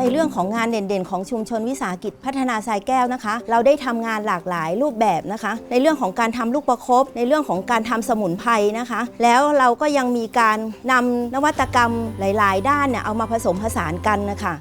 ในเรื่องของงานเด่นๆ ของชุมชนวิสาหกิจพัฒนาทรายแก้วนะคะ เราได้ทำงานหลากหลายรูปแบบนะคะ ในเรื่องของการทำลูกประคบในเรื่องของการทำสมุนไพรนะคะ แล้วเราก็ยังมีการนำนวัตกรรมหลาย ๆ ด้านเนี่ยเอามาผสมผสานกันนะคะ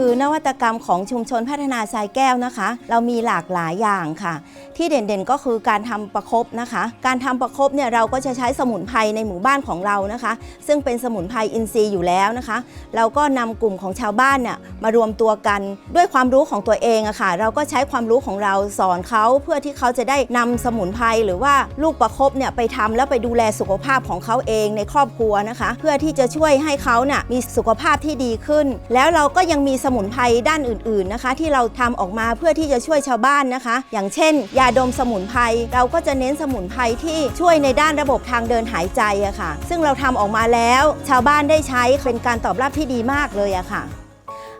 คือนวัตกรรมของชุมชนพัฒนาทรายแก้วนะคะ เรามีหลากหลายอย่างค่ะ ที่เด่นๆก็คือการทำประคบนะคะ การทำประคบเนี่ยเราก็จะใช้สมุนไพรในหมู่บ้านของเรานะคะ ซึ่งเป็นสมุนไพรอินทรีย์อยู่แล้วนะคะ เราก็นำกลุ่มของชาวบ้านเนี่ยมารวมตัวกันด้วยความรู้ของตัวเองอะค่ะ เราก็ใช้ความรู้ของเราสอนเขาเพื่อที่เขาจะได้นำสมุนไพรหรือว่าลูกประคบเนี่ยไปทำแล้วไปดูแลสุขภาพของเขาเองในครอบครัวนะคะ เพื่อที่จะช่วยให้เขาเนี่ยมีสุขภาพที่ดีขึ้น แล้วเราก็ยังมีสมุนไพรด้านอื่นๆนะคะ ที่เราทำออกมาเพื่อที่จะช่วยชาวบ้านนะคะ อย่างเช่น ยาดมสมุนไพรเราก็จะเน้นสมุนไพรที่ช่วยในด้านระบบทางเดินหายใจอะค่ะ ซึ่งเราทำออกมาแล้ว ชาวบ้านได้ใช้เป็นการตอบรับที่ดีมากเลยอะค่ะ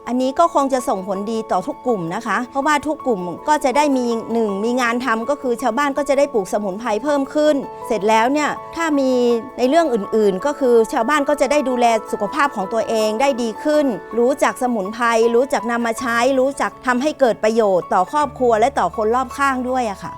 อันนี้ก็คงจะส่งผลดีต่อทุกกลุ่มนะคะ เพราะว่าทุกกลุ่มก็จะได้มีหนึ่งมีงานทำก็คือชาวบ้านก็จะได้ปลูกสมุนไพรเพิ่มขึ้น เสร็จแล้วเนี่ยถ้ามีในเรื่องอื่นๆ ก็คือชาวบ้านก็จะได้ดูแลสุขภาพของตัวเองได้ดีขึ้น รู้จักสมุนไพรรู้จักนำมาใช้ รู้จักทำให้เกิดประโยชน์ต่อครอบครัวและต่อคนรอบข้างด้วยอะค่ะ